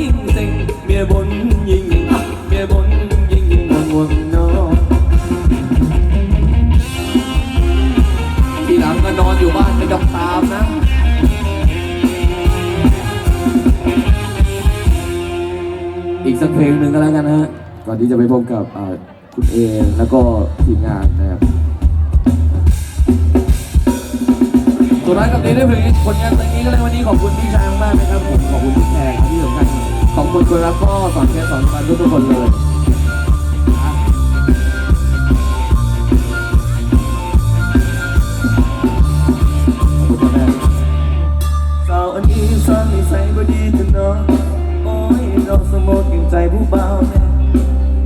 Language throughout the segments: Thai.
ยิ่งเซ็งเมียบนยิ่งยิ่งเมียบนยิ่งยิ่งวงห่วงนอนทีหลังก็นอนอยู่บ้านไม่ต้องตามนะอีกสักเพลงหนึ่งก็แล้วกันนะฮะก่อนที่จะไปพบกับคุณเอแล้วก็ทีมงาน ด้วยเพลงผลงานเพลงนี้ก็เลยวันนี้ขอบคุณพี่ชายมากๆนะครับผมขอบคุณพี่แขกที่สำคัญขอบคุณคนรักพ่อสอนแค่สอนกันทุกๆคนเลยขอบคุณมากสาวอันนี้สร้างนิสัยบ่ดีจังเนาะโอ้ยดอกสมดเก่งใจผู้เบาแน่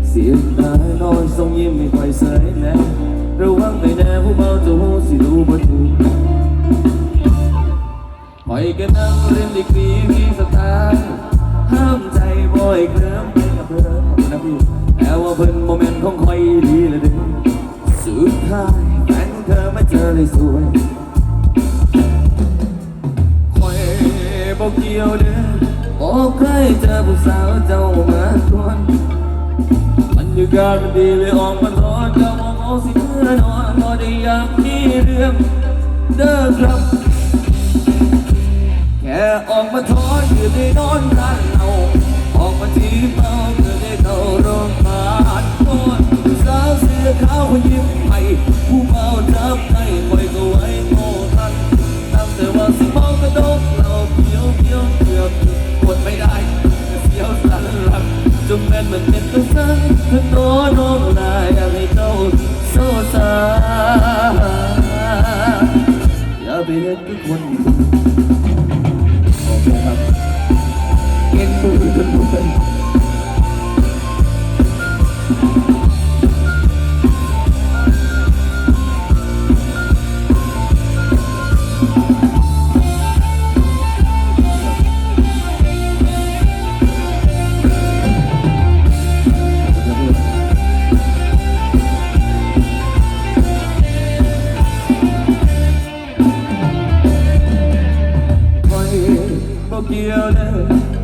เสียงตาน้อยทรงยิ้มไม่ค่อยเสยแน่ระวังไม่แน่ผู้เบาจะหูสิรู้ ดีกรีมีสไตล์ห้ามใจบ่อยเคลิ้มเป็นกับเพิ่นขอบคุณนะพี่แต่ว่าเพิ่นโมเมนต์ของคอยดีละเดึงสุดท้ายแฟนของเธอไมาเจอเลยสวยคอยบอกเกี่ยวเด้อบอกใครเจอผู้สาวเจ้ามาทวนบรรยากาศมันดีเลยออกมาร้อนเจ้ามาเมาสิเมื่อนอนพอได้อยากมีเรื่องเด้อครับ ออกมาทอนคือได้นอนร้านเราออกมาทีเมาคือได้เข้าโรงพยาบาลนอนสาวเสื้อขาวคนยิ้มให้ผู้เมาจับให้คอยก็ไว้โง่ทันตั้งแต่ว่าสิเมากระดกเราเพียวเพียวเกือบกดไม่ได้เสียวสันหลังจนแม่นมันเป็นตัวสั่นถึงโน้นน้องลายอยากให้เจ้าโซซาอย่าไปเห็นทุกคน เกี่ยวเลย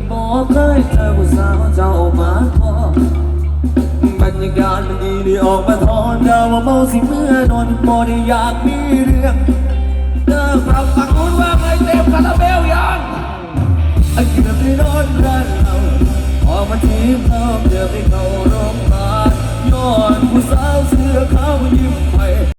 บอกเคยเจอผู้สาวเจ้ามาขอบรรยากาศมันดีดีออกมาทอนเดาว่าเมาสิเมื่อนอนบ่ได้อยากมีเรื่องเดินปรับปักนู้นว่าไม่เต็มคาราเบลยังไอ้เกือบได้นอนร้านเราออกมาทีมเราเกือบได้เข้า